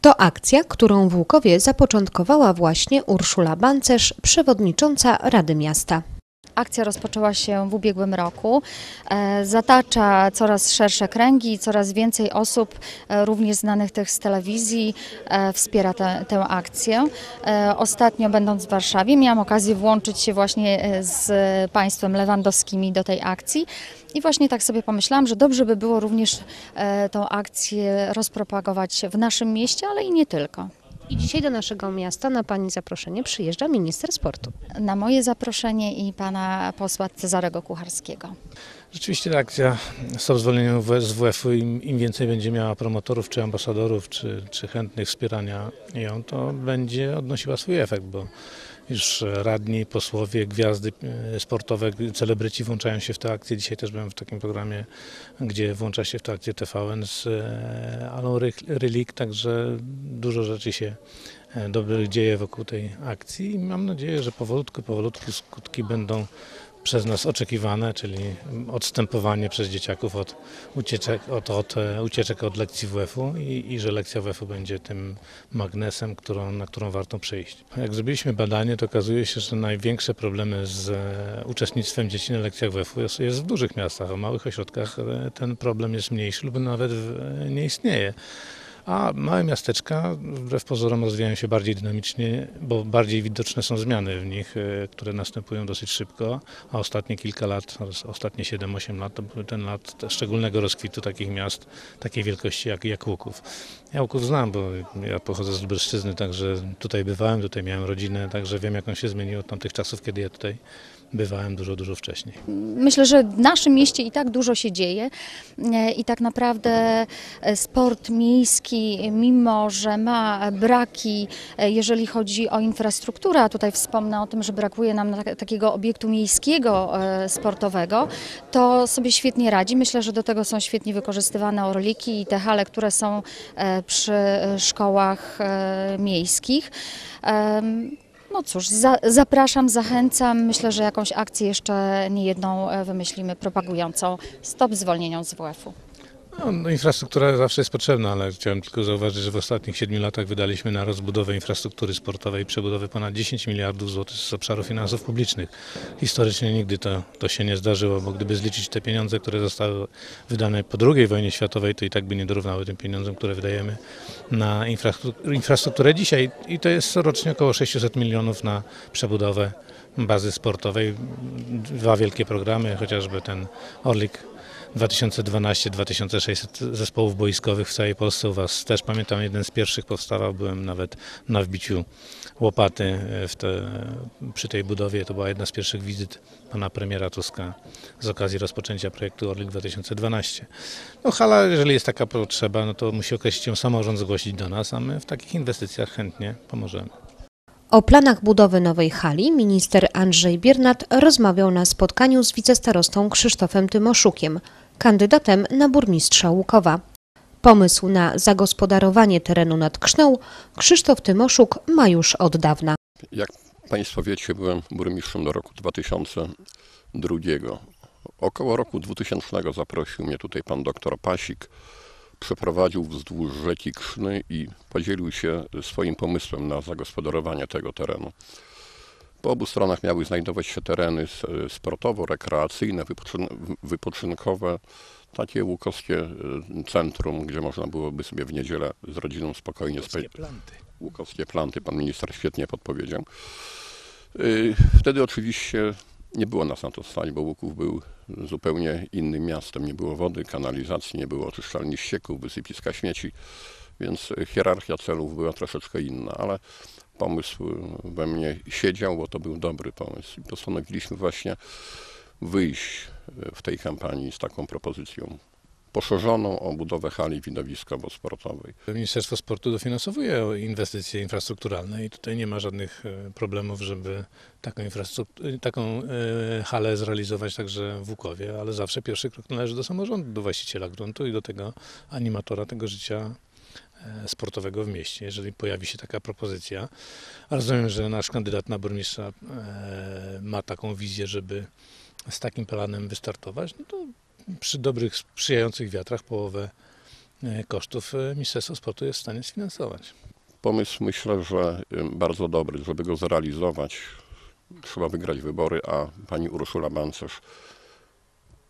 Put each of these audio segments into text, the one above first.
To akcja, którą w Łukowie zapoczątkowała właśnie Urszula Bancerz, przewodnicząca Rady Miasta. Akcja rozpoczęła się w ubiegłym roku. E, Zatacza coraz szersze kręgi, coraz więcej osób, e, również znanych też z telewizji, e, wspiera tę, tę akcję. Ostatnio będąc w Warszawie miałam okazję włączyć się właśnie z państwem Lewandowskimi do tej akcji. I właśnie tak sobie pomyślałam, że dobrze by było również tą akcję rozpropagować w naszym mieście, ale i nie tylko. I dzisiaj do naszego miasta na Pani zaproszenie przyjeżdża minister sportu. Na moje zaproszenie i pana posła Cezarego Kucharskiego. Rzeczywiście ta akcja Stop Zwolnieniu z WF-u, im, im więcej będzie miała promotorów, czy ambasadorów, czy, czy chętnych wspierania ją, to będzie odnosiła swój efekt, bo już radni, posłowie, gwiazdy e, sportowe, celebryci włączają się w tę akcję. Dzisiaj też byłem w takim programie, gdzie włącza się w tę akcję TVN z e, Alą Rylik, także dużo rzeczy się e, dobrych dzieje wokół tej akcji i mam nadzieję, że powolutku, powolutku skutki będą przez nas oczekiwane, czyli odstępowanie przez dzieciaków od ucieczek od, od, e, ucieczek od lekcji WF-u i, i że lekcja WF-u będzie tym magnesem, którą, na którą warto przyjść. Jak zrobiliśmy badanie, to okazuje się, że największe problemy z e, uczestnictwem dzieci na lekcjach WF-u jest, jest w dużych miastach, a w małych ośrodkach e, ten problem jest mniejszy lub nawet e, nie istnieje. A małe miasteczka wbrew pozorom rozwijają się bardziej dynamicznie, bo bardziej widoczne są zmiany w nich, e, które następują dosyć szybko, a ostatnie kilka lat, ostatnie 7-8 lat to były ten lat szczególnego rozkwitu takich miast, takiej wielkości jak, jak Łuków. Ja Łuków znam, bo ja pochodzę z Lubelszczyzny, także tutaj bywałem, tutaj miałem rodzinę, także wiem jak on się zmienił od tamtych czasów, kiedy ja tutaj bywałem dużo, dużo wcześniej. Myślę, że w naszym mieście i tak dużo się dzieje e, i tak naprawdę e, sport miejski, mimo że ma braki, e, jeżeli chodzi o infrastrukturę, a tutaj wspomnę o tym, że brakuje nam na- takiego obiektu miejskiego sportowego, to sobie świetnie radzi. Myślę, że do tego są świetnie wykorzystywane orliki i te hale, które są przy szkołach miejskich. No cóż, za, zapraszam, zachęcam. Myślę, że jakąś akcję jeszcze niejedną e, wymyślimy propagującą stop zwolnieniom z WF-u. No, no, infrastruktura zawsze jest potrzebna, ale chciałem tylko zauważyć, że w ostatnich 7 latach wydaliśmy na rozbudowę infrastruktury sportowej przebudowę ponad 10 miliardów złotych z obszaru finansów publicznych. Historycznie nigdy to, to się nie zdarzyło, bo gdyby zliczyć te pieniądze, które zostały wydane po II wojnie światowej, to i tak by nie dorównały tym pieniądzom, które wydajemy na infrastrukturę dzisiaj. I to jest rocznie około 600 milionów na przebudowę bazy sportowej. Dwa wielkie programy, chociażby ten Orlik 2012-2600 zespołów boiskowych w całej Polsce. U Was też pamiętam, jeden z pierwszych powstawał. Byłem nawet na wbiciu łopaty w te, przy tej budowie. To była jedna z pierwszych wizyt pana premiera Tuska z okazji rozpoczęcia projektu Orlik 2012. No hala, jeżeli jest taka potrzeba, no to musi określić ją samorząd, zgłosić do nas, a my w takich inwestycjach chętnie pomożemy. O planach budowy nowej hali minister Andrzej Biernat rozmawiał na spotkaniu z wicestarostą Krzysztofem Tymoszukiem, kandydatem na burmistrza Łukowa. Pomysł na zagospodarowanie terenu nad Krzną Krzysztof Tymoszuk ma już od dawna. Jak Państwo wiecie, byłem burmistrzem do roku 2002. Około roku 2000 zaprosił mnie tutaj pan doktor Pasik. Przeprowadził wzdłuż rzeki Krzny i podzielił się swoim pomysłem na zagospodarowanie tego terenu. Po obu stronach miały znajdować się tereny sportowo-rekreacyjne, wypoczyn- wypoczynkowe, takie łukowskie e, centrum, gdzie można byłoby sobie w niedzielę z rodziną spokojnie spędzić. Łukowskie planty, pan minister świetnie podpowiedział. Y, Wtedy oczywiście nie było nas na to stać, bo Łuków był zupełnie innym miastem. Nie było wody, kanalizacji, nie było oczyszczalni ścieków, wysypiska śmieci, więc hierarchia celów była troszeczkę inna, ale pomysł we mnie siedział, bo to był dobry pomysł. Postanowiliśmy właśnie wyjść w tej kampanii z taką propozycją poszerzoną o budowę hali widowiskowo-sportowej. Ministerstwo Sportu dofinansowuje inwestycje infrastrukturalne i tutaj nie ma żadnych e, problemów, żeby taką, taką e, halę zrealizować także w Łukowie, ale zawsze pierwszy krok należy do samorządu, do właściciela gruntu i do tego animatora tego życia e, sportowego w mieście. Jeżeli pojawi się taka propozycja, a rozumiem, że nasz kandydat na burmistrza e, ma taką wizję, żeby z takim planem wystartować, no to przy dobrych, sprzyjających wiatrach połowę e, kosztów e, Ministerstwo Sportu jest w stanie sfinansować. Pomysł myślę, że bardzo dobry. Żeby go zrealizować, trzeba wygrać wybory, a pani Urszula Bancerz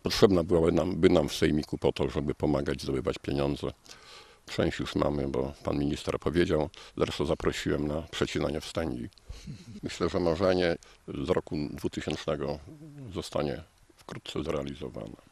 potrzebna byłaby nam, by nam w Sejmiku po to, żeby pomagać zdobywać pieniądze. Część już mamy, bo pan minister powiedział. Zresztą zaprosiłem na przecinanie wstęgi. Myślę, że marzenie z roku 2000 zostanie wkrótce zrealizowane.